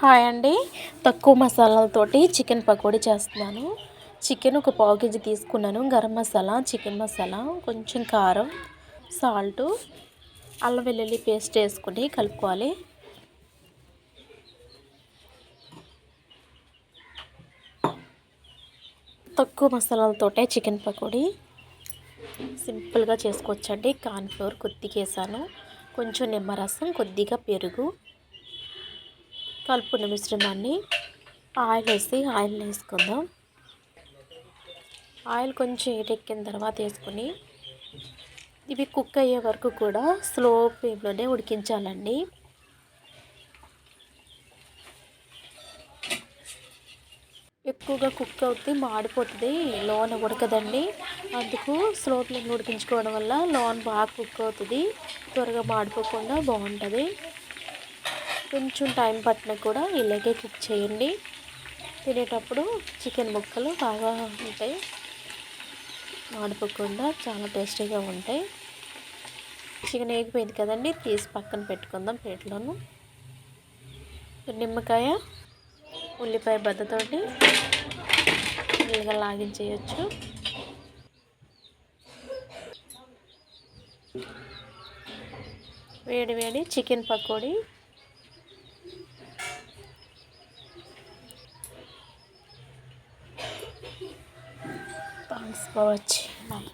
Hi అండి. తక్కువ మసాలాలతోటి chicken pakodi చేస్తున్నాను. చికెన్ ఒక పావు కేజీ తీసుకున్నాను. గరం మసాలా చికెన్ మసాలా కొంచెం కారం సాల్టు అల్లం వెల్లుల్లి పేస్ట్ వేసుకుని కలుపుకోవాలి. తక్కువ మసాలాలతోటే చికెన్ పకోడీ సింపుల్గా చేసుకోవచ్చండి. కార్న్ఫ్లోర్ కొద్దిగా వేసాను. కొంచెం నిమ్మరసం కొద్దిగా పెరుగు కలుపుకున్న మిశ్రమాన్ని ఆయిల్ వేసి ఆయిల్ వేసుకుందాం. ఆయిల్ కొంచెం ఎక్కిన తర్వాత వేసుకొని ఇవి కుక్ అయ్యే వరకు కూడా స్లో ఫ్లేమ్లోనే ఉడికించాలండి. ఎక్కువగా కుక్ అవుతే మాడిపోతుంది లోన ఉడకదండి. అందుకు స్లో ఫ్లేమ్ ఉడికించుకోవడం వల్ల లోన్ బాగా కుక్ అవుతుంది త్వరగా మాడిపోకుండా బాగుంటుంది. కొంచెం టైం పట్టినా కూడా ఇలాగే కుక్ చేయండి. తినేటప్పుడు చికెన్ ముక్కలు బాగా ఉంటాయి. మాడిపోకుండా చాలా టేస్టీగా ఉంటాయి. చికెన్ వేగిపోయింది కదండి తీసి పక్కన పెట్టుకుందాం ప్లేట్లోను. నిమ్మకాయ ఉల్లిపాయ బద్దతోటి ఇలాగా లాగించేయచ్చు. వేడి వేడి chicken pakodi thanks for watching bye